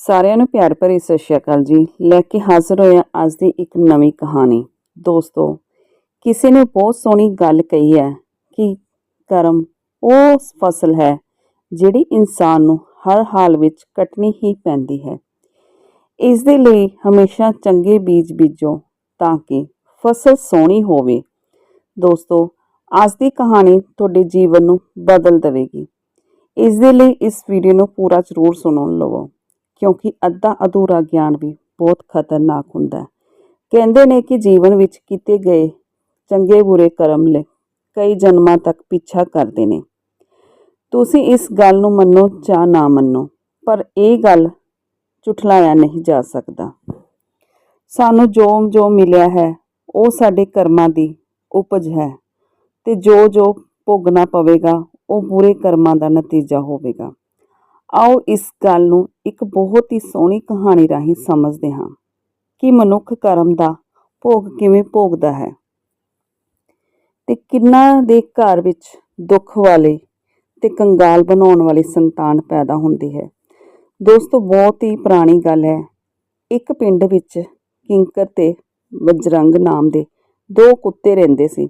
ਸਾਰਿਆਂ ਨੂੰ ਪਿਆਰ ਭਰੀ ਸਤਿ ਸ਼੍ਰੀ ਅਕਾਲ ਜੀ। ਲੈ ਕੇ ਹਾਜ਼ਰ ਹੋਇਆ ਅੱਜ ਦੀ ਇੱਕ ਨਵੀਂ ਕਹਾਣੀ। ਦੋਸਤੋ, ਕਿਸੇ ਨੇ ਬਹੁਤ ਸੋਹਣੀ ਗੱਲ ਕਹੀ ਹੈ ਕਿ ਕਰਮ ਉਹ ਫਸਲ ਹੈ ਜਿਹੜੀ ਇਨਸਾਨ ਨੂੰ ਹਰ ਹਾਲ ਵਿੱਚ ਕੱਟਣੀ ਹੀ ਪੈਂਦੀ ਹੈ। ਇਸ ਦੇ ਲਈ ਹਮੇਸ਼ਾ ਚੰਗੇ ਬੀਜ ਬੀਜੋ ਤਾਂ ਕਿ ਫਸਲ ਸੋਹਣੀ ਹੋਵੇ। ਦੋਸਤੋ, ਅੱਜ ਦੀ ਕਹਾਣੀ ਤੁਹਾਡੇ ਜੀਵਨ ਨੂੰ ਬਦਲ ਦੇਵੇਗੀ। ਇਸ ਦੇ ਲਈ ਇਸ ਵੀਡੀਓ ਨੂੰ ਪੂਰਾ ਜ਼ਰੂਰ ਸੁਣਨ ਲਵੋ। ਕਿਉਂਕਿ ਅੱਧਾ ਅਧੂਰਾ ਗਿਆਨ ਵੀ ਬਹੁਤ ਖਤਰਨਾਕ ਹੁੰਦਾ ਹੈ। ਕਹਿੰਦੇ ਨੇ ਕਿ ਜੀਵਨ ਵਿੱਚ ਕੀਤੇ ਗਏ ਚੰਗੇ ਬੁਰੇ ਕਰਮ ਲਈ ਕਈ ਜਨਮਾਂ ਤੱਕ ਪਿੱਛਾ ਕਰਦੇ ਨੇ। ਤੁਸੀਂ ਇਸ ਗੱਲ ਨੂੰ ਮੰਨੋ ਜਾਂ ਨਾ ਮੰਨੋ, ਪਰ ਇਹ ਗੱਲ ਝੁਠਲਾਇਆ ਨਹੀਂ ਜਾ ਸਕਦਾ। ਸਾਨੂੰ ਜੋ ਜੋ ਮਿਲਿਆ ਹੈ, ਉਹ ਸਾਡੇ ਕਰਮਾਂ ਦੀ ਉਪਜ ਹੈ ਤੇ ਜੋ ਜੋ ਭੋਗਣਾ ਪਵੇਗਾ, ਉਹ ਬੁਰੇ ਕਰਮਾਂ ਦਾ ਨਤੀਜਾ ਹੋਵੇਗਾ। ਆਓ ਇਸ ਗੱਲ ਨੂੰ ਇੱਕ ਬਹੁਤ ਹੀ ਸੋਹਣੀ ਕਹਾਣੀ ਰਾਹੀਂ ਸਮਝਦੇ ਹਾਂ ਕਿ ਮਨੁੱਖ ਕਰਮ ਦਾ ਭੋਗ ਕਿਵੇਂ ਭੋਗਦਾ ਹੈ ਤੇ ਕਿੰਨਾ ਦੇ ਘਰ ਵਿੱਚ ਦੁੱਖ ਵਾਲੇ ਤੇ ਕੰਗਾਲ ਬਣਾਉਣ ਵਾਲੀ ਸੰਤਾਨ ਪੈਦਾ ਹੁੰਦੀ ਹੈ। ਦੋਸਤੋ, ਬਹੁਤ ਹੀ ਪੁਰਾਣੀ ਗੱਲ ਹੈ। ਇੱਕ ਪਿੰਡ ਵਿੱਚ ਕਿੰਕਰ ਤੇ ਬਜਰੰਗ ਨਾਮ ਦੇ ਦੋ ਕੁੱਤੇ ਰਹਿੰਦੇ ਸੀ।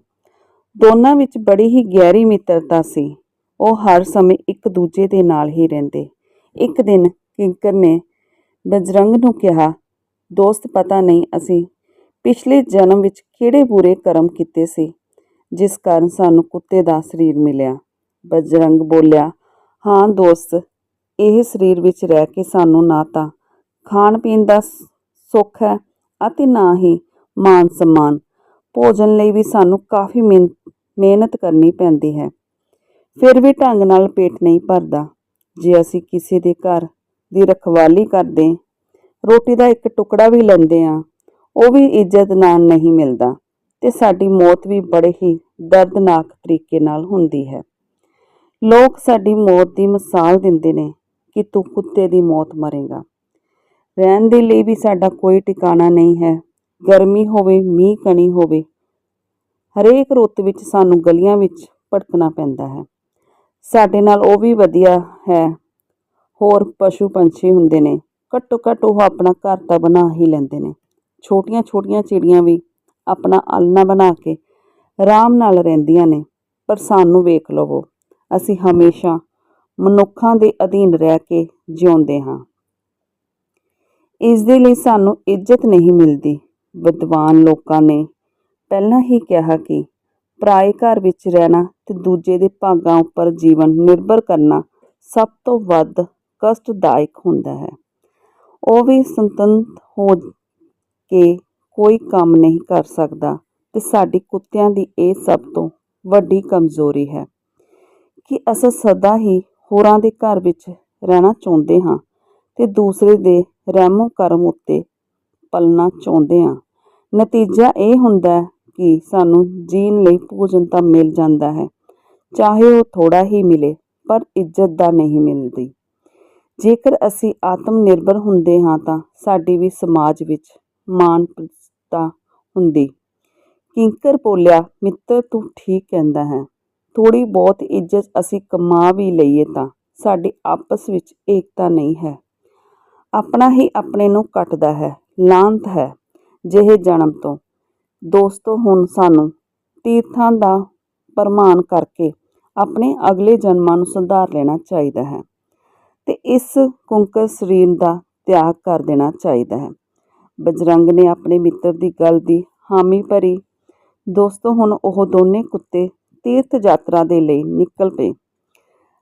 ਦੋਨਾਂ ਵਿੱਚ ਬੜੀ ਹੀ ਗਹਿਰੀ ਮਿੱਤਰਤਾ ਸੀ। ਉਹ ਹਰ ਸਮੇਂ ਇੱਕ ਦੂਜੇ ਦੇ ਨਾਲ ਹੀ ਰਹਿੰਦੇ। ਇੱਕ ਦਿਨ ਕਿੰਕਰ ਨੇ ਬਜਰੰਗ ਨੂੰ ਕਿਹਾ, ਦੋਸਤ, ਪਤਾ ਨਹੀਂ ਅਸੀਂ ਪਿਛਲੇ ਜਨਮ ਵਿੱਚ ਕਿਹੜੇ ਬੁਰੇ ਕਰਮ ਕੀਤੇ ਸੀ, ਜਿਸ ਕਾਰਨ ਸਾਨੂੰ ਕੁੱਤੇ ਦਾ ਸਰੀਰ ਮਿਲਿਆ। ਬਜਰੰਗ ਬੋਲਿਆ, ਹਾਂ ਦੋਸਤ, ਇਹ ਸਰੀਰ ਵਿੱਚ ਰਹਿ ਕੇ ਸਾਨੂੰ ਨਾ ਤਾਂ ਖਾਣ ਪੀਣ ਦਾ ਸੁੱਖ ਹੈ ਅਤੇ ਨਾ ਹੀ ਮਾਨ ਸਨਮਾਨ। ਭੋਜਨ ਲਈ ਵੀ ਸਾਨੂੰ ਕਾਫੀ ਮਿਹਨ- ਮਿਹਨਤ ਕਰਨੀ ਪੈਂਦੀ ਹੈ। ਫਿਰ ਵੀ ਢੰਗ ਨਾਲ ਪੇਟ ਨਹੀਂ ਭਰਦਾ। ਜੇ ਅਸੀਂ ਕਿਸੇ ਦੇ ਘਰ ਦੀ ਰਖਵਾਲੀ ਕਰਦੇ, ਰੋਟੀ ਦਾ ਇੱਕ ਟੁਕੜਾ ਵੀ ਲੈਂਦੇ ਆ ਉਹ ਵੀ ਇੱਜ਼ਤ ਨਾਲ ਨਹੀਂ ਮਿਲਦਾ ਤੇ ਸਾਡੀ ਮੌਤ ਵੀ ਬੜੇ ਹੀ ਦਰਦਨਾਕ ਤਰੀਕੇ ਨਾਲ ਹੁੰਦੀ ਹੈ। ਲੋਕ ਸਾਡੀ ਮੌਤ ਦੀ ਮਿਸਾਲ ਦਿੰਦੇ ਨੇ ਕਿ ਤੂੰ ਕੁੱਤੇ ਦੀ ਮੌਤ ਮਰੇਗਾ। ਰਹਿਣ ਦੇ ਲਈ ਵੀ ਸਾਡਾ ਕੋਈ ਟਿਕਾਣਾ ਨਹੀਂ ਹੈ। ਗਰਮੀ ਹੋਵੇ, ਮੀਂਹ ਕਣੀ ਹੋਵੇ, ਹਰੇਕ ਰੁੱਤ ਵਿੱਚ ਸਾਨੂੰ ਗਲੀਆਂ ਵਿੱਚ ਭਟਕਣਾ ਪੈਂਦਾ ਹੈ। ਸਾਡੇ ਨਾਲ ਉਹ ਵੀ ਵਧੀਆ ਹੈ। ਹੋਰ ਪਸ਼ੂ ਪੰਛੀ ਹੁੰਦੇ ਨੇ। ਘੱਟੋ ਘੱਟ ਉਹ ਆਪਣਾ ਘਰ ਤਾਂ ਬਣਾ ਹੀ ਲੈਂਦੇ ਨੇ। ਛੋਟੀਆਂ ਛੋਟੀਆਂ ਚਿੜੀਆਂ ਵੀ ਆਪਣਾ ਆਲਣਾ ਬਣਾ ਕੇ ਆਰਾਮ ਨਾਲ ਰਹਿੰਦੀਆਂ ਨੇ। ਪਰ ਸਾਨੂੰ ਵੇਖ ਲਵੋ, ਅਸੀਂ ਹਮੇਸ਼ਾ ਮਨੁੱਖਾਂ ਦੇ ਅਧੀਨ ਰਹਿ ਕੇ ਜਿਉਂਦੇ ਹਾਂ। ਇਸ ਦੇ ਲਈ ਸਾਨੂੰ ਇੱਜ਼ਤ ਨਹੀਂ ਮਿਲਦੀ। ਵਿਦਵਾਨ ਲੋਕਾਂ ਨੇ ਪਹਿਲਾਂ ਹੀ ਕਿਹਾ ਕਿ ਪਰਾਏ ਘਰ ਵਿੱਚ ਰਹਿਣਾ ਤੇ ਦੂਜੇ ਦੇ ਭਾਗਾਂ ਉੱਪਰ ਜੀਵਨ ਨਿਰਭਰ ਕਰਨਾ ਸਭ ਤੋਂ ਵੱਧ ਕਸ਼ਟਦਾਇਕ ਹੁੰਦਾ ਹੈ। ਉਹ ਵੀ ਸੰਤੰਤ ਹੋ ਕੇ ਕੋਈ ਕੰਮ ਨਹੀਂ ਕਰ ਸਕਦਾ ਤੇ ਸਾਡੀ ਕੁੱਤਿਆਂ ਦੀ ਇਹ ਸਭ ਤੋਂ ਵੱਡੀ ਕਮਜ਼ੋਰੀ ਹੈ ਕਿ ਅਸੀਂ ਸਦਾ ਹੀ ਹੋਰਾਂ ਦੇ ਘਰ ਵਿੱਚ ਰਹਿਣਾ ਚਾਹੁੰਦੇ ਹਾਂ ਤੇ ਦੂਸਰੇ ਦੇ ਰਹਿਮੋ ਕਰਮ ਉੱਤੇ ਪਲਣਾ ਚਾਹੁੰਦੇ ਹਾਂ। ਨਤੀਜਾ ਇਹ ਹੁੰਦਾ ਕਿ ਸਾਨੂੰ ਜੀਣ ਲਈ ਭੋਜਨ ਤਾਂ ਮਿਲ ਜਾਂਦਾ ਹੈ ਚਾਹੇ ਉਹ ਥੋੜਾ ਹੀ ਮਿਲੇ, ਪਰ ਇੱਜ਼ਤ ਦਾ ਨਹੀਂ ਮਿਲਦੀ। ਜੇਕਰ ਅਸੀਂ ਆਤਮ ਨਿਰਭਰ ਹੁੰਦੇ ਹਾਂ ਤਾਂ ਸਾਡੀ ਵੀ ਸਮਾਜ ਵਿੱਚ ਮਾਨ ਪ੍ਰਤਿਸ਼ਠਾ ਹੁੰਦੀ। ਕਿੰਕਰ ਬੋਲਿਆ, ਮਿੱਤਰ, ਤੂੰ ਠੀਕ ਕਹਿੰਦਾ ਹੈ। ਥੋੜੀ ਬਹੁਤ ਇੱਜ਼ਤ ਅਸੀਂ ਕਮਾ ਵੀ ਲਈਏ ਤਾਂ ਸਾਡੀ ਆਪਸ ਵਿੱਚ ਏਕਤਾ ਨਹੀਂ ਹੈ। ਆਪਣਾ ਹੀ ਆਪਣੇ ਨੂੰ ਕੱਟਦਾ ਹੈ, ਲਾਂਤ ਹੈ, ਜਿਹੇ ਜਨਮ ਤੋਂ। ਦੋਸਤੋ, ਹੁਣ ਸਾਨੂੰ ਤੀਰਥਾਂ ਦਾ ਪ੍ਰਮਾਣ ਕਰਕੇ ਆਪਣੇ ਅਗਲੇ ਜਨਮਾਂ ਨੂੰ ਸੁਧਾਰ ਲੈਣਾ ਚਾਹੀਦਾ ਹੈ ਤੇ ਇਸ ਕੁੰਕਰ ਸਰੀਰ ਦਾ ਤਿਆਗ ਕਰ ਦੇਣਾ ਚਾਹੀਦਾ ਹੈ। ਬਜਰੰਗ ਨੇ ਆਪਣੇ ਮਿੱਤਰ ਦੀ ਗੱਲ ਦੀ ਹਾਮੀ ਭਰੀ। ਦੋਸਤੋ, ਹੁਣ ਉਹ ਦੋਨੇ ਕੁੱਤੇ ਤੀਰਥ ਯਾਤਰਾ ਦੇ ਲਈ ਨਿਕਲ ਪਏ।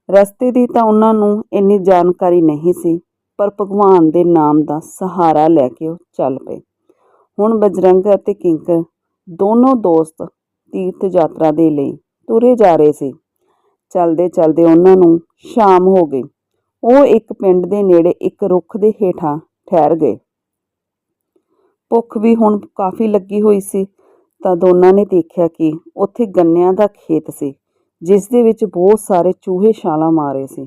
ਰਸਤੇ ਦੀ ਤਾਂ ਉਹਨਾਂ ਨੂੰ ਇੰਨੀ ਜਾਣਕਾਰੀ ਨਹੀਂ ਸੀ, ਪਰ ਭਗਵਾਨ ਦੇ ਨਾਮ ਦਾ ਸਹਾਰਾ ਲੈ ਕੇ ਉਹ ਚੱਲ ਪਏ। ਹੁਣ ਬਜਰੰਗ ਅਤੇ ਕਿੰਕਰ ਦੋਨੋਂ ਦੋਸਤ ਤੀਰਥ ਯਾਤਰਾ ਦੇ ਲਈ ਤੁਰੇ ਜਾ ਰਹੇ ਸੀ। ਚਲਦੇ ਚਲਦੇ ਉਹਨਾਂ ਨੂੰ ਸ਼ਾਮ ਹੋ ਗਈ। ਉਹ ਇੱਕ ਪਿੰਡ ਦੇ ਨੇੜੇ ਇੱਕ ਰੁੱਖ ਦੇ ਹੇਠਾਂ ਠਹਿਰ ਗਏ। ਭੁੱਖ ਵੀ ਹੁਣ ਕਾਫੀ ਲੱਗੀ ਹੋਈ ਸੀ, ਤਾਂ ਦੋਨਾਂ ਨੇ ਦੇਖਿਆ ਕਿ ਉੱਥੇ ਗੰਨਿਆਂ ਦਾ ਖੇਤ ਸੀ, ਜਿਸ ਦੇ ਵਿੱਚ ਬਹੁਤ ਸਾਰੇ ਚੂਹੇ ਛਾਲਾਂ ਮਾਰੇ ਸੀ।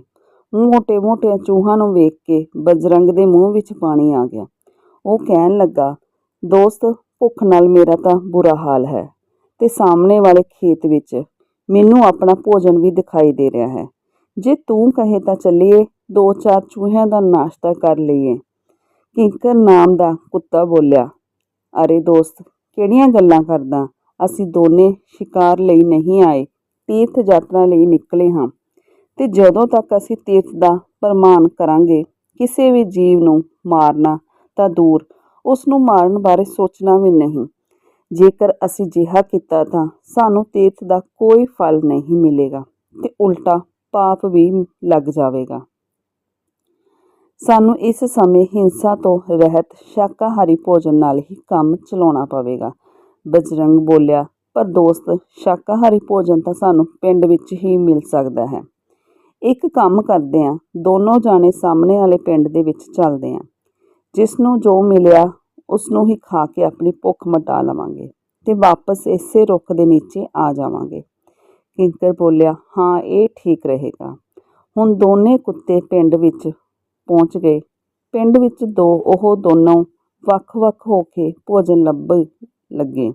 ਮੋਟੇ ਮੋਟੇ ਚੂਹਾਂ ਨੂੰ ਵੇਖ ਕੇ ਬਜਰੰਗ ਦੇ ਮੂੰਹ ਵਿੱਚ ਪਾਣੀ ਆ ਗਿਆ। ਉਹ ਕਹਿਣ ਲੱਗਾ, ਦੋਸਤ, ਭੁੱਖ ਨਾਲ ਮੇਰਾ ਤਾਂ ਬੁਰਾ ਹਾਲ ਹੈ ਤੇ ਸਾਹਮਣੇ ਵਾਲੇ ਖੇਤ ਵਿੱਚ ਮੈਨੂੰ ਆਪਣਾ ਭੋਜਨ ਵੀ ਦਿਖਾਈ ਦੇ ਰਿਹਾ ਹੈ। ਜੇ ਤੂੰ ਕਹੇ ਤਾਂ ਚੱਲੀਏ, ਦੋ ਚਾਰ ਚੂਹਿਆਂ ਦਾ ਨਾਸ਼ਤਾ ਕਰ ਲਈਏ। ਕਿੰਕਰ ਨਾਮ ਦਾ ਕੁੱਤਾ ਬੋਲਿਆ, ਅਰੇ ਦੋਸਤ, ਕਿਹੜੀਆਂ ਗੱਲਾਂ ਕਰਦਾ? ਅਸੀਂ ਦੋਨੇ ਸ਼ਿਕਾਰ ਲਈ ਨਹੀਂ ਆਏ, ਤੀਰਥ ਯਾਤਰਾ ਲਈ ਨਿਕਲੇ ਹਾਂ। ਤੇ ਜਦੋਂ ਤੱਕ ਅਸੀਂ ਤੀਰਥ ਦਾ ਪ੍ਰਮਾਣ ਕਰਾਂਗੇ, ਕਿਸੇ ਵੀ ਜੀਵ ਨੂੰ ਮਾਰਨਾ ਤਾਂ ਦੂਰ, ਉਸ ਨੂੰ ਮਾਰਨ ਬਾਰੇ ਸੋਚਣਾ ਵੀ ਨਹੀਂ। ਜੇਕਰ ਅਸੀਂ ਜਿਹਾ ਕੀਤਾ ਤਾਂ ਸਾਨੂੰ ਤੀਰਥ ਦਾ ਕੋਈ ਫਲ ਨਹੀਂ ਮਿਲੇਗਾ ਤੇ ਉਲਟਾ ਪਾਪ ਵੀ ਲੱਗ ਜਾਵੇਗਾ। ਸਾਨੂੰ ਇਸ ਸਮੇਂ ਹਿੰਸਾ ਤੋਂ ਰਹਿਤ ਸ਼ਾਕਾਹਾਰੀ ਭੋਜਨ ਨਾਲ ਹੀ ਕੰਮ ਚਲਾਉਣਾ ਪਵੇਗਾ। ਬਜਰੰਗ ਬੋਲਿਆ, ਪਰ ਦੋਸਤ, ਸ਼ਾਕਾਹਾਰੀ ਭੋਜਨ ਤਾਂ ਸਾਨੂੰ ਪਿੰਡ ਵਿੱਚ ਹੀ ਮਿਲ ਸਕਦਾ ਹੈ। ਇੱਕ ਕੰਮ ਕਰਦੇ ਆਂ, ਦੋਨੋਂ ਜਾਣੇ ਸਾਹਮਣੇ ਵਾਲੇ ਪਿੰਡ ਦੇ ਵਿੱਚ ਚੱਲਦੇ ਆਂ। ਜਿਸ ਨੂੰ ਜੋ ਮਿਲਿਆ ਉਸ ਨੂੰ ਹੀ ਖਾ ਕੇ ਆਪਣੀ ਭੁੱਖ ਮਿਟਾ ਲਵਾਂਗੇ ਤੇ ਵਾਪਸ ਇਸੇ ਰੁੱਖ ਦੇ ਨੀਚੇ ਆ ਜਾਵਾਂਗੇ। ਕਿੰਕਰ ਬੋਲਿਆ, ਹਾਂ, ਇਹ ਠੀਕ ਰਹੇਗਾ। ਹੁਣ ਦੋਨੇ ਕੁੱਤੇ ਪਿੰਡ ਵਿੱਚ ਪਹੁੰਚ ਗਏ। ਪਿੰਡ ਵਿੱਚ ਦੋ, ਉਹ ਦੋਨੋਂ ਵੱਖ-ਵੱਖ ਹੋ ਕੇ ਭੋਜਨ ਲੱਭ ਲੱਗੇ।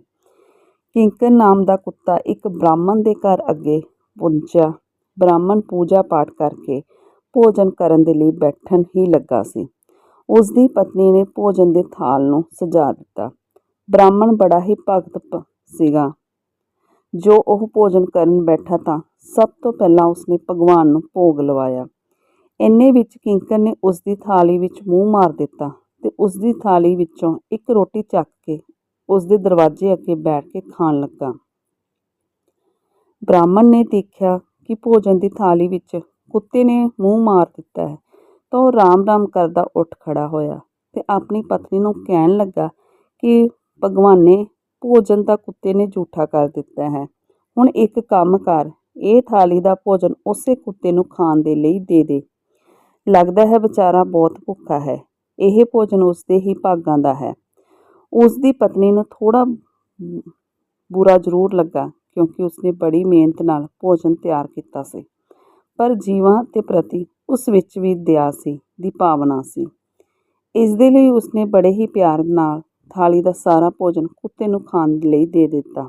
ਕਿੰਕਰ ਨਾਮ ਦਾ ਕੁੱਤਾ ਇੱਕ ਬ੍ਰਾਹਮਣ ਦੇ ਘਰ ਅੱਗੇ ਪਹੁੰਚਿਆ। ਬ੍ਰਾਹਮਣ ਪੂਜਾ ਪਾਠ ਕਰਕੇ ਭੋਜਨ ਕਰਨ ਦੇ ਲਈ ਬੈਠਣ ਹੀ ਲੱਗਾ ਸੀ। ਉਸ ਦੀ ਪਤਨੀ ਨੇ ਭੋਜਨ ਦੇ ਥਾਲ ਨੂੰ ਸਜਾ ਦਿੱਤਾ। ਬ੍ਰਾਹਮਣ ਬੜਾ ਹੀ ਭਗਤ ਪ- ਸੀਗਾ। ਜੋ ਉਹ ਭੋਜਨ ਕਰਨ ਬੈਠਾ ਤਾਂ ਸਭ ਤੋਂ ਪਹਿਲਾਂ ਉਸਨੇ ਭਗਵਾਨ ਨੂੰ ਭੋਗ ਲਵਾਇਆ। ਇੰਨੇ ਵਿੱਚ ਕਿੰਕਰ ਨੇ ਉਸ ਦੀ ਥਾਲੀ ਵਿੱਚ ਮੂੰਹ ਮਾਰ ਦਿੱਤਾ ਤੇ ਉਸ ਦੀ ਥਾਲੀ ਵਿੱਚੋਂ ਇੱਕ ਰੋਟੀ ਚੱਕ ਕੇ ਉਸ ਦੇ ਦਰਵਾਜ਼ੇ ਅੱਗੇ ਬੈਠ ਕੇ ਖਾਣ ਲੱਗਾ। ਬ੍ਰਾਹਮਣ ਨੇ ਦੇਖਿਆ ਕਿ ਭੋਜਨ ਦੀ ਥਾਲੀ ਵਿੱਚ ਕੁੱਤੇ ਨੇ ਮੂੰਹ ਮਾਰ ਦਿੱਤਾ ਹੈ। ਤਾਂ ਉਹ ਰਾਮ-ਰਾਮ ਕਰਦਾ ਉੱਠ ਖੜਾ ਹੋਇਆ ਤੇ ਆਪਣੀ ਪਤਨੀ ਨੂੰ ਕਹਿਣ ਲੱਗਾ ਕਿ ਭਗਵਾਨੇ ਭੋਜਨ ਤਾਂ ਕੁੱਤੇ ਨੇ ਝੂਠਾ ਕਰ ਦਿੱਤਾ ਹੈ। ਹੁਣ ਇੱਕ ਕੰਮ ਕਰ, ਇਹ ਥਾਲੀ ਦਾ ਭੋਜਨ ਉਸੇ ਕੁੱਤੇ ਨੂੰ ਖਾਣ ਦੇ ਲਈ ਦੇ ਦੇ। ਲੱਗਦਾ ਹੈ ਵਿਚਾਰਾ ਬਹੁਤ ਭੁੱਖਾ ਹੈ। ਇਹ ਭੋਜਨ ਉਸਦੇ ਹੀ ਭਾਗਾਂ ਦਾ ਹੈ। ਉਸ ਦੀ ਪਤਨੀ ਨੂੰ ਥੋੜਾ ਬੁਰਾ ਜ਼ਰੂਰ ਲੱਗਾ ਕਿਉਂਕਿ ਉਸਨੇ ਬੜੀ ਮਿਹਨਤ ਨਾਲ ਭੋਜਨ ਤਿਆਰ ਕੀਤਾ ਸੀ। ਪਰ ਜੀਵਾਂ ਦੇ ਪ੍ਰਤੀ ਉਸ ਵਿੱਚ ਵੀ ਦਇਆ ਸੀ, ਦੀ ਭਾਵਨਾ ਸੀ। ਇਸ ਦੇ ਲਈ ਉਸਨੇ ਬੜੇ ਹੀ ਪਿਆਰ ਨਾਲ ਥਾਲੀ ਦਾ ਸਾਰਾ ਭੋਜਨ ਕੁੱਤੇ ਨੂੰ ਖਾਣ ਲਈ ਦੇ ਦਿੱਤਾ।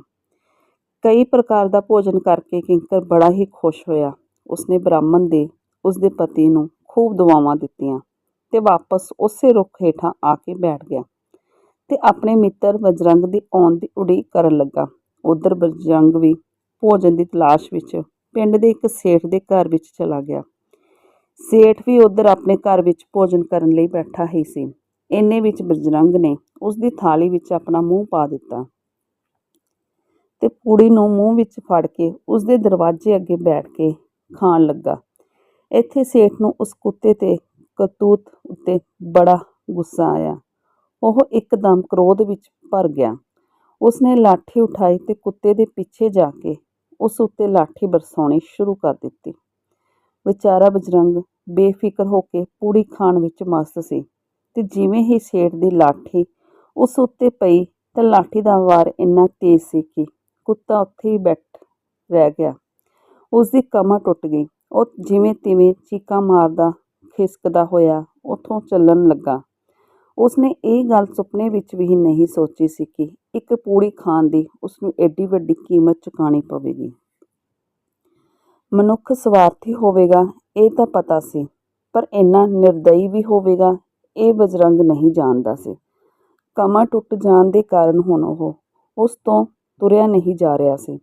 ਕਈ ਪ੍ਰਕਾਰ ਦਾ ਭੋਜਨ ਕਰਕੇ ਕਿੰਕਰ ਬੜਾ ਹੀ ਖੁਸ਼ ਹੋਇਆ। ਉਸਨੇ ਬ੍ਰਾਹਮਣ ਦੇ, ਉਸਦੇ ਪਤੀ ਨੂੰ ਖੂਬ ਦੁਆਵਾਂ ਦਿੱਤੀਆਂ ਤੇ ਵਾਪਸ ਉਸੇ ਰੁੱਖ ਹੇਠਾਂ ਆ ਕੇ ਬੈਠ ਗਿਆ ਤੇ ਆਪਣੇ ਮਿੱਤਰ ਬਜਰੰਗ ਦੀ ਆਉਣ ਦੀ ਉਡੀਕ ਕਰਨ ਲੱਗਾ। ਉਧਰ ਬਜਰੰਗ ਵੀ ਭੋਜਨ ਦੀ ਤਲਾਸ਼ ਵਿੱਚ ਪਿੰਡ ਦੇ ਇੱਕ ਸੇਠ ਦੇ ਘਰ ਵਿੱਚ ਚਲਾ ਗਿਆ। ਸੇਠ ਵੀ ਉਧਰ ਆਪਣੇ ਘਰ ਵਿੱਚ ਭੋਜਨ ਕਰਨ ਲਈ ਬੈਠਾ ਹੀ ਸੀ। ਇੰਨੇ ਵਿੱਚ ਬਜਰੰਗ ਨੇ ਉਸ ਦੀ ਥਾਲੀ ਵਿੱਚ ਆਪਣਾ ਮੂੰਹ ਪਾ ਦਿੱਤਾ ਤੇ ਪੂੜੀ ਨੂੰ ਮੂੰਹ ਵਿੱਚ ਫੜ ਕੇ ਉਸ ਦੇ ਦਰਵਾਜ਼ੇ ਅੱਗੇ ਬੈਠ ਕੇ ਖਾਣ ਲੱਗਾ। ਇੱਥੇ ਸੇਠ ਨੂੰ ਉਸ ਕੁੱਤੇ ਤੇ ਕਰਤੂਤ ਉੱਤੇ ਬੜਾ ਗੁੱਸਾ ਆਇਆ। ਉਹ ਇੱਕਦਮ ਕ੍ਰੋਧ ਵਿੱਚ ਭਰ ਗਿਆ। ਉਸਨੇ ਲਾਠੀ ਉਠਾਈ ਤੇ ਕੁੱਤੇ ਦੇ ਪਿੱਛੇ ਜਾ ਕੇ ਉਸ ਉੱਤੇ ਲਾਠੀ ਬਰਸਾਉਣੀ ਸ਼ੁਰੂ ਕਰ ਦਿੱਤੀ। ਵਿਚਾਰਾ ਬਜਰੰਗ ਬੇਫਿਕਰ ਹੋ ਕੇ ਪੂੜੀ ਖਾਣ ਵਿੱਚ ਮਸਤ ਸੀ ਤੇ ਜਿਵੇਂ ਹੀ ਸੇਠ ਦੀ ਲਾਠੀ ਉਸ ਉੱਤੇ ਪਈ ਤਾਂ ਲਾਠੀ ਦਾ ਵਾਰ ਇੰਨਾ ਤੇਜ਼ ਸੀ ਕਿ ਕੁੱਤਾ ਉੱਥੇ ਹੀ ਬੈਠ ਰਹਿ ਗਿਆ। ਉਸ ਦੀ ਕਮਰ ਟੁੱਟ ਗਈ। ਉਹ ਜਿਵੇਂ ਤਿਵੇਂ ਚੀਕਾਂ ਮਾਰਦਾ, ਖਿਸਕਦਾ ਹੋਇਆ ਉੱਥੋਂ ਚੱਲਣ ਲੱਗਾ। ਉਸਨੇ ਇਹ ਗੱਲ ਸੁਪਨੇ ਵਿੱਚ ਵੀ ਨਹੀਂ ਸੋਚੀ ਸੀ ਕਿ ਇੱਕ ਪੂੜੀ ਖਾਣ ਦੀ ਉਸਨੂੰ ਐਡੀ ਵੱਡੀ ਕੀਮਤ ਚੁਕਾਣੀ ਪਵੇਗੀ। ਮਨੁੱਖ ਸਵਾਰਥੀ ਹੋਵੇਗਾ ਇਹ ਤਾਂ ਪਤਾ ਸੀ, ਪਰ ਇੰਨਾ ਨਿਰਦਈ ਵੀ ਹੋਵੇਗਾ, ਇਹ ਬਜਰੰਗ ਨਹੀਂ ਜਾਣਦਾ ਸੀ। ਕਮਰ ਟੁੱਟ ਜਾਣ ਦੇ ਕਾਰਨ ਹੁਣ ਉਹ, ਉਸ ਤੋਂ ਤੁਰਿਆ ਨਹੀਂ ਜਾ ਰਿਹਾ ਸੀ।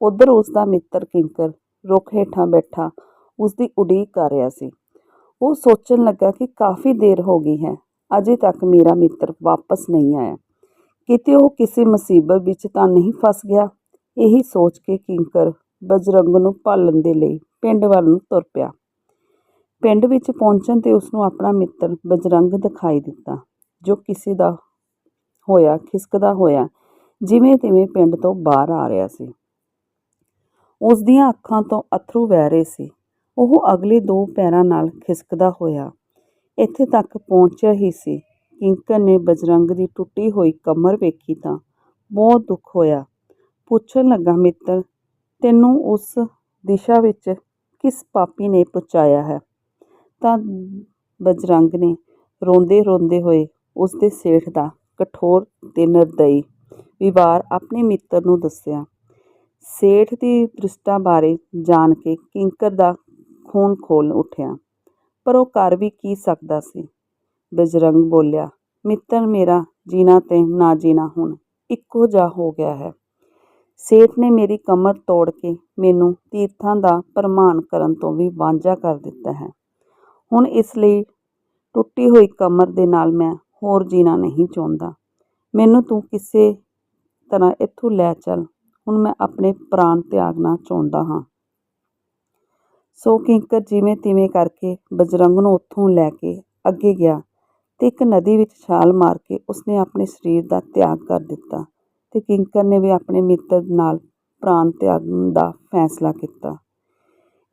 ਉਧਰ ਉਸ ਦਾ ਮਿੱਤਰ ਕਿੰਕਰ ਰੁੱਖ ਹੇਠਾਂ ਬੈਠਾ, ਉਸ ਦੀ ਉਡੀਕ ਕਰ ਰਿਹਾ ਸੀ। ਉਹ ਸੋਚਣ ਲੱਗਾ ਕਿ ਕਾਫੀ ਦੇਰ ਹੋ ਗਈ ਹੈ, ਅਜੇ ਤੱਕ ਮੇਰਾ ਮਿੱਤਰ ਵਾਪਸ ਨਹੀਂ ਆਇਆ। ਕਿਤੇ ਉਹ ਕਿਸੇ ਮੁਸੀਬਤ ਵਿੱਚ ਤਾਂ ਨਹੀਂ ਫਸ ਗਿਆ? ਇਹੀ ਸੋਚ ਕੇ ਕਿੰਕਰ ਬਜਰੰਗ ਨੂੰ ਭਾਲਣ ਦੇ ਲਈ ਪਿੰਡ ਵੱਲ ਨੂੰ ਤੁਰ ਪਿਆ। ਪਿੰਡ ਵਿੱਚ ਪਹੁੰਚਣ ਤੇ ਉਸ ਨੂੰ ਆਪਣਾ ਮਿੱਤਰ ਬਜਰੰਗ ਦਿਖਾਈ ਦਿੱਤਾ, ਜੋ ਕਿਸੇ ਦਾ ਹੋਇਆ, ਖਿਸਕਦਾ ਹੋਇਆ, ਜਿਵੇਂ ਤਿਵੇਂ ਪਿੰਡ ਤੋਂ ਬਾਹਰ ਆ ਰਿਹਾ ਸੀ। ਉਸ ਦੀਆਂ ਅੱਖਾਂ ਤੋਂ ਅਥਰੂ ਵਹਿ ਰਹੇ ਸੀ। ਉਹ ਅਗਲੇ ਦੋ ਪੈਰਾਂ ਨਾਲ ਖਿਸਕਦਾ ਹੋਇਆ ਇੱਥੇ ਤੱਕ ਪਹੁੰਚਿਆ ਹੀ ਸੀ। ਕਿੰਕਰ ਨੇ ਬਜਰੰਗ ਦੀ ਟੁੱਟੀ ਹੋਈ ਕਮਰ ਵੇਖੀ ਤਾਂ ਬਹੁਤ ਦੁੱਖ ਹੋਇਆ। ਪੁੱਛਣ ਲੱਗਾ, ਮਿੱਤਰ, ਤੈਨੂੰ ਉਸ ਦਿਸ਼ਾ ਵਿੱਚ ਕਿਸ ਪਾਪੀ ਨੇ ਪਹੁੰਚਾਇਆ ਹੈ? ਤਾਂ ਬਜਰੰਗ ਨੇ ਰੋਂਦੇ ਰੋਂਦੇ ਹੋਏ ਉਸ ਦੇ ਸੇਠ ਦਾ ਕਠੋਰ ਤੇ ਨਿਰਦਈ ਵਿਵਹਾਰ ਆਪਣੇ ਮਿੱਤਰ ਨੂੰ ਦੱਸਿਆ। ਸੇਠ ਦੀ ਦ੍ਰਿਸ਼ਟਾ ਬਾਰੇ ਜਾਣ ਕੇ ਕਿੰਕਰ ਦਾ ਖੂਨ ਖੋਲ ਉੱਠਿਆ, ਪਰ ਉਹ ਕਰ ਵੀ ਕੀ ਸਕਦਾ ਸੀ? ਬਜਰੰਗ ਬੋਲਿਆ, ਮਿੱਤਰ ਮੇਰਾ ਜੀਣਾ ਤੇ ਨਾ ਜੀਣਾ ਹੁਣ, ਇੱਕੋ ਜਿਹਾ ਹੋ ਗਿਆ ਹੈ। ਸੇਠ ਨੇ ਮੇਰੀ ਕਮਰ ਤੋੜ ਕੇ ਮੈਨੂੰ ਤੀਰਥਾਂ ਦਾ ਪ੍ਰਮਾਣ ਕਰਨ ਤੋਂ ਵੀ ਵਾਂਝਾ ਕਰ ਦਿੱਤਾ ਹੈ। ਹੁਣ ਇਸ ਲਈ ਟੁੱਟੀ ਹੋਈ ਕਮਰ ਦੇ ਨਾਲ ਮੈਂ ਹੋਰ ਜੀਣਾ ਨਹੀਂ ਚਾਹੁੰਦਾ। ਮੈਨੂੰ ਤੂੰ ਕਿਸੇ ਤਰ੍ਹਾਂ ਇੱਥੋਂ ਲੈ ਚੱਲ। ਹੁਣ ਮੈਂ ਆਪਣੇ ਪ੍ਰਾਣ ਤਿਆਗਣਾ ਚਾਹੁੰਦਾ ਹਾਂ। ਸੋ ਕਿੰਕਰ ਜਿਵੇਂ ਤਿਵੇਂ ਕਰਕੇ ਬਜਰੰਗ ਨੂੰ ਉੱਥੋਂ ਲੈ ਕੇ ਅੱਗੇ ਗਿਆ ਤੇ ਇੱਕ ਨਦੀ ਵਿੱਚ ਛਾਲ ਮਾਰ ਕੇ ਉਸਨੇ ਆਪਣੇ ਸਰੀਰ ਦਾ ਤਿਆਗ ਕਰ ਦਿੱਤਾ ਤੇ ਕਿੰਕਰ ਨੇ ਵੀ ਆਪਣੇ ਮਿੱਤਰ ਨਾਲ ਪ੍ਰਾਣ ਤਿਆਗਣ ਦਾ ਫੈਸਲਾ ਕੀਤਾ।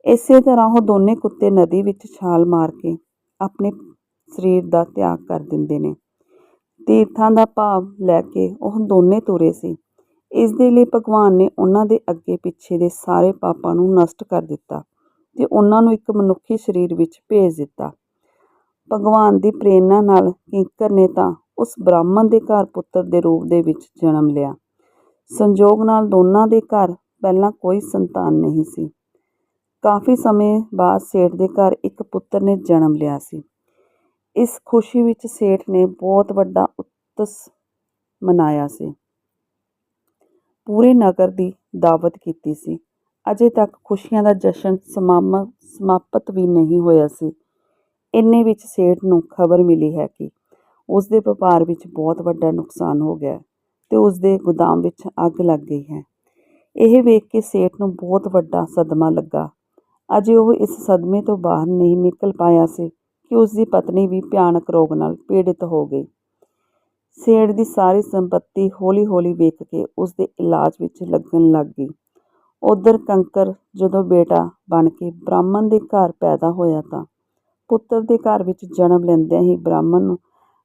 ਇਸੇ ਤਰ੍ਹਾਂ ਉਹ ਦੋਨੇ ਕੁੱਤੇ ਨਦੀ ਵਿੱਚ ਛਾਲ ਮਾਰ ਕੇ ਆਪਣੇ ਸਰੀਰ ਦਾ ਤਿਆਗ ਕਰ ਦਿੰਦੇ ਨੇ। ਤੀਰਥਾਂ ਦਾ ਭਾਵ ਲੈ ਕੇ ਉਹ ਦੋਨੇ ਤੁਰੇ ਸੀ। ਇਸ ਦੇ ਲਈ ਭਗਵਾਨ ਨੇ ਉਹਨਾਂ ਦੇ ਅੱਗੇ ਪਿੱਛੇ ਦੇ ਸਾਰੇ ਪਾਪਾਂ ਨੂੰ ਨਸ਼ਟ ਕਰ ਦਿੱਤਾ ਤੇ ਉਹਨਾਂ ਨੂੰ ਇੱਕ ਮਨੁੱਖੀ ਸਰੀਰ ਵਿੱਚ ਭੇਜ ਦਿੱਤਾ। ਭਗਵਾਨ ਦੀ ਪ੍ਰੇਰਣਾ ਨਾਲ ਕਿੰਕਰ ਨੇ ਤਾਂ ਉਸ ਬ੍ਰਾਹਮਣ ਦੇ ਘਰ ਪੁੱਤਰ ਦੇ ਰੂਪ ਦੇ ਵਿੱਚ ਜਨਮ ਲਿਆ। ਸੰਜੋਗ ਨਾਲ ਦੋਨਾਂ ਦੇ ਘਰ ਪਹਿਲਾਂ ਕੋਈ ਸੰਤਾਨ ਨਹੀਂ ਸੀ। ਕਾਫੀ ਸਮੇਂ ਬਾਅਦ ਸੇਠ ਦੇ ਘਰ ਇੱਕ ਪੁੱਤਰ ਨੇ ਜਨਮ ਲਿਆ ਸੀ। ਇਸ ਖੁਸ਼ੀ ਵਿੱਚ ਸੇਠ ਨੇ ਬਹੁਤ ਵੱਡਾ ਉਤਸ ਮਨਾਇਆ ਸੀ। ਪੂਰੇ ਨਗਰ ਦੀ ਦਾਵਤ ਕੀਤੀ ਸੀ। ਅਜੇ ਤੱਕ ਖੁਸ਼ੀਆਂ ਦਾ ਜਸ਼ਨ ਸਮਾਮ, ਸਮਾਪਤ ਵੀ ਨਹੀਂ ਹੋਇਆ ਸੀ। ਇੰਨੇ ਵਿੱਚ ਸੇਠ ਨੂੰ ਖਬਰ ਮਿਲੀ ਹੈ ਕਿ ਉਸ ਦੇ ਵਪਾਰ ਵਿੱਚ ਬਹੁਤ ਵੱਡਾ ਨੁਕਸਾਨ ਹੋ ਗਿਆ ਤੇ ਉਸ ਦੇ ਗੋਦਾਮ ਵਿੱਚ ਅੱਗ ਲੱਗ ਗਈ ਹੈ। ਇਹ ਵੇਖ ਕੇ ਸੇਠ ਨੂੰ ਬਹੁਤ ਵੱਡਾ ਸਦਮਾ ਲੱਗਾ। ਅਜੇ ਉਹ ਇਸ ਸਦਮੇ ਤੋਂ ਬਾਹਰ ਨਹੀਂ ਨਿਕਲ ਪਾਇਆ ਸੀ ਕਿ ਉਸ ਦੀ ਪਤਨੀ ਵੀ ਭਿਆਨਕ ਰੋਗ ਨਾਲ ਪੀੜਿਤ ਹੋ ਗਈ। ਸੇਠ ਦੀ ਸਾਰੀ ਸੰਪਤੀ ਹੌਲੀ-ਹੌਲੀ ਵੇਖ ਕੇ ਉਸ ਦੇ ਇਲਾਜ ਵਿੱਚ ਲੱਗਣ ਲੱਗ ਗਈ। ਉਧਰ ਕੰਕਰ ਜਦੋਂ ਬੇਟਾ ਬਣ ਕੇ ਬ੍ਰਾਹਮਣ ਦੇ ਘਰ ਪੈਦਾ ਹੋਇਆ ਤਾਂ ਪੁੱਤਰ ਦੇ ਘਰ ਵਿੱਚ ਜਨਮ ਲੈਂਦਿਆਂ ਹੀ ਬ੍ਰਾਹਮਣ ਨੂੰ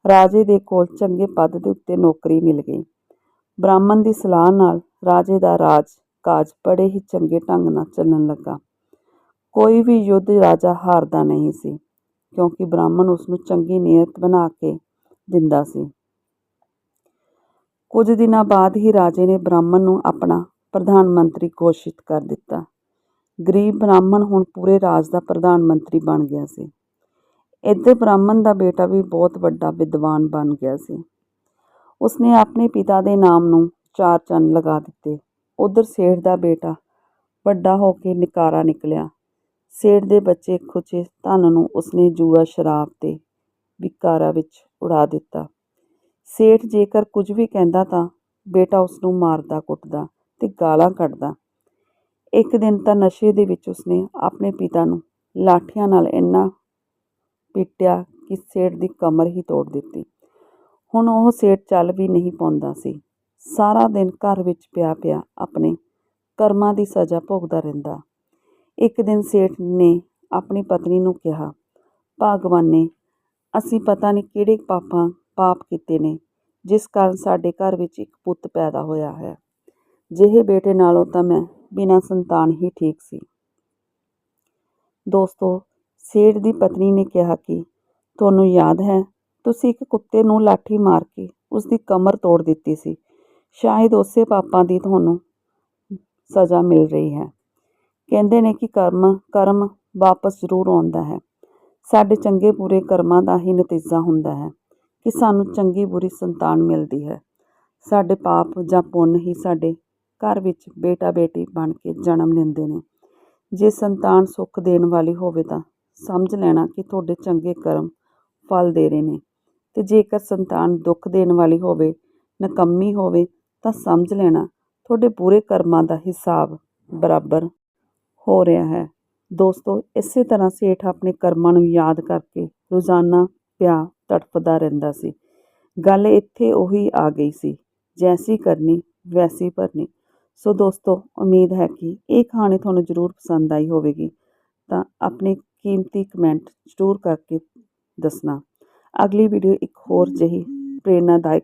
ਰਾਜੇ ਦੇ ਕੋਲ ਚੰਗੇ ਪਦ ਦੇ ਉੱਤੇ ਨੌਕਰੀ ਮਿਲ ਗਈ। ਬ੍ਰਾਹਮਣ ਦੀ ਸਲਾਹ ਨਾਲ ਰਾਜੇ ਦਾ ਰਾਜ ਕਾਜ ਬੜੇ ਹੀ ਚੰਗੇ ਢੰਗ ਨਾਲ ਚੱਲਣ ਲੱਗਾ। ਕੋਈ ਵੀ ਯੁੱਧ ਰਾਜਾ ਹਾਰਦਾ ਨਹੀਂ ਸੀ, ਕਿਉਂਕਿ ਬ੍ਰਾਹਮਣ ਉਸ ਨੂੰ ਚੰਗੀ ਨੀਅਤ ਬਣਾ ਕੇ ਦਿੰਦਾ ਸੀ। ਕੁਝ ਦਿਨਾਂ ਬਾਅਦ ਹੀ ਰਾਜੇ ਨੇ ਬ੍ਰਾਹਮਣ ਨੂੰ ਆਪਣਾ ਪ੍ਰਧਾਨ ਮੰਤਰੀ ਘੋਸ਼ਿਤ ਕਰ ਦਿੱਤਾ। ਗਰੀਬ ਬ੍ਰਾਹਮਣ ਹੁਣ ਪੂਰੇ ਰਾਜ ਦਾ ਪ੍ਰਧਾਨ ਮੰਤਰੀ ਬਣ ਗਿਆ ਸੀ। ਇੱਧਰ ਬ੍ਰਾਹਮਣ ਦਾ ਬੇਟਾ ਵੀ ਬਹੁਤ ਵੱਡਾ ਵਿਦਵਾਨ ਬਣ ਗਿਆ ਸੀ। ਉਸਨੇ ਆਪਣੇ ਪਿਤਾ ਦੇ ਨਾਮ ਨੂੰ ਚਾਰ ਚੰਨ ਲਗਾ ਦਿੱਤੇ। ਉਧਰ ਸੇਠ ਦਾ ਬੇਟਾ ਵੱਡਾ ਹੋ ਕੇ ਨਿਕਾਰਾ ਨਿਕਲਿਆ। ਸੇਠ ਦੇ ਬੱਚੇ ਖੁਚੇ ਧਨ ਨੂੰ ਉਸਨੇ ਜੂਆ ਸ਼ਰਾਬ ਤੇ ਵਿਕਾਰਾਂ ਵਿੱਚ ਉਡਾ ਦਿੱਤਾ। ਸੇਠ ਜੇਕਰ ਕੁਝ ਵੀ ਕਹਿੰਦਾ ਤਾਂ ਬੇਟਾ ਉਸ ਨੂੰ ਮਾਰਦਾ, ਕੁੱਟਦਾ ਤੇ ਗਾਲਾਂ ਕੱਢਦਾ। ਇੱਕ ਦਿਨ ਤਾਂ ਨਸ਼ੇ ਦੇ ਵਿੱਚ ਉਸਨੇ ਆਪਣੇ ਪਿਤਾ ਨੂੰ ਲਾਠੀਆਂ ਨਾਲ ਇੰਨਾ ਪਿੱਟਿਆ ਕਿ ਸੇਠ ਦੀ ਕਮਰ ਹੀ ਤੋੜ ਦਿੱਤੀ। ਹੁਣ ਉਹ ਸੇਠ ਚੱਲ ਵੀ ਨਹੀਂ ਪਾਉਂਦਾ ਸੀ। ਸਾਰਾ ਦਿਨ ਘਰ ਵਿੱਚ ਪਿਆ ਪਿਆ ਆਪਣੇ ਕਰਮਾਂ ਦੀ ਸਜ਼ਾ ਭੋਗਦਾ ਰਹਿੰਦਾ। ਇੱਕ ਦਿਨ ਸੇਠ ਨੇ ਆਪਣੀ ਪਤਨੀ ਨੂੰ ਕਿਹਾ, ਭਗਵਾਨ ਨੇ, ਅਸੀਂ ਪਤਾ ਨਹੀਂ ਕਿਹੜੇ ਪਾਪਾਂ ਪਾਪ ਕੀਤੇ ਨੇ, ਜਿਸ ਕਾਰਨ ਸਾਡੇ ਘਰ ਵਿੱਚ ਇੱਕ ਪੁੱਤ ਪੈਦਾ ਹੋਇਆ ਹੈ। ਜਿਹੇ ਬੇਟੇ ਨਾਲੋਂ ਤਾਂ ਮੈਂ ਬਿਨਾਂ ਸੰਤਾਨ ਹੀ ਠੀਕ ਸੀ। ਦੋਸਤੋ, ਸੇਠ ਦੀ ਪਤਨੀ ਨੇ ਕਿਹਾ ਕਿ, ਤੁਹਾਨੂੰ ਯਾਦ ਹੈ, ਤੁਸੀਂ ਇੱਕ ਕੁੱਤੇ ਨੂੰ ਲਾਠੀ ਮਾਰ ਕੇ ਉਸ ਦੀ ਕਮਰ ਤੋੜ ਦਿੱਤੀ ਸੀ। ਸ਼ਾਇਦ ਉਸੇ ਪਾਪਾਂ ਦੀ ਤੁਹਾਨੂੰ ਸਜ਼ਾ ਮਿਲ ਰਹੀ ਹੈ। ਕਹਿੰਦੇ ਨੇ ਕਿ ਕਰਮ ਕਰਮ ਵਾਪਸ ਜ਼ਰੂਰ ਆਉਂਦਾ ਹੈ। ਸਾਡੇ ਚੰਗੇ ਬੁਰੇ ਕਰਮਾਂ ਦਾ ਹੀ ਨਤੀਜਾ ਹੁੰਦਾ ਹੈ ਕਿ ਸਾਨੂੰ ਚੰਗੀ ਬੁਰੀ ਸੰਤਾਨ ਮਿਲਦੀ ਹੈ। ਸਾਡੇ ਪਾਪ ਜਾਂ ਪੁੰਨ ਹੀ ਸਾਡੇ ਘਰ ਵਿੱਚ ਬੇਟਾ ਬੇਟੀ ਬਣ ਕੇ ਜਨਮ ਲੈਂਦੇ ਨੇ। ਜੇ ਸੰਤਾਨ ਸੁੱਖ ਦੇਣ ਵਾਲੀ ਹੋਵੇ ਤਾਂ ਸਮਝ ਲੈਣਾ ਕਿ ਤੁਹਾਡੇ ਚੰਗੇ ਕਰਮ ਫਲ ਦੇ ਰਹੇ ਨੇ। ਤੇ ਜੇਕਰ ਸੰਤਾਨ ਦੁੱਖ ਦੇਣ ਵਾਲੀ ਹੋਵੇ, ਨਕੰਮੀ ਹੋਵੇ ਤਾਂ ਸਮਝ ਲੈਣਾ ਤੁਹਾਡੇ ਬੁਰੇ ਕਰਮਾਂ ਦਾ ਹਿਸਾਬ ਬਰਾਬਰ ਹੋ ਰਿਹਾ ਹੈ। ਦੋਸਤੋ, ਇਸੇ ਤਰ੍ਹਾਂ ਸੇਠ ਆਪਣੇ ਕਰਮਾਂ ਨੂੰ ਯਾਦ ਕਰਕੇ ਰੋਜ਼ਾਨਾ ਪਿਆ ਤੜਫਦਾ ਰਹਿੰਦਾ ਸੀ। ਗੱਲ ਇੱਥੇ ਉਹੀ ਆ ਗਈ ਸੀ, ਜੈਸੀ ਕਰਨੀ, ਵੈਸੀ ਭਰਨੀ। ਸੋ ਦੋਸਤੋ, ਉਮੀਦ ਹੈ ਕਿ ਇਹ ਕਹਾਣੀ ਤੁਹਾਨੂੰ ਜ਼ਰੂਰ ਪਸੰਦ ਆਈ ਹੋਵੇਗੀ। ਤਾਂ ਆਪਣੇ ਕੀਮਤੀ ਕਮੈਂਟ ਜ਼ਰੂਰ ਕਰਕੇ ਦੱਸਣਾ। ਅਗਲੀ ਵੀਡੀਓ ਇੱਕ ਹੋਰ ਜਿਹੀ ਪ੍ਰੇਰਨਾਦਾਇਕ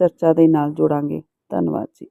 ਚਰਚਾ ਦੇ ਨਾਲ ਜੋੜਾਂਗੇ। ਧੰਨਵਾਦ ਜੀ।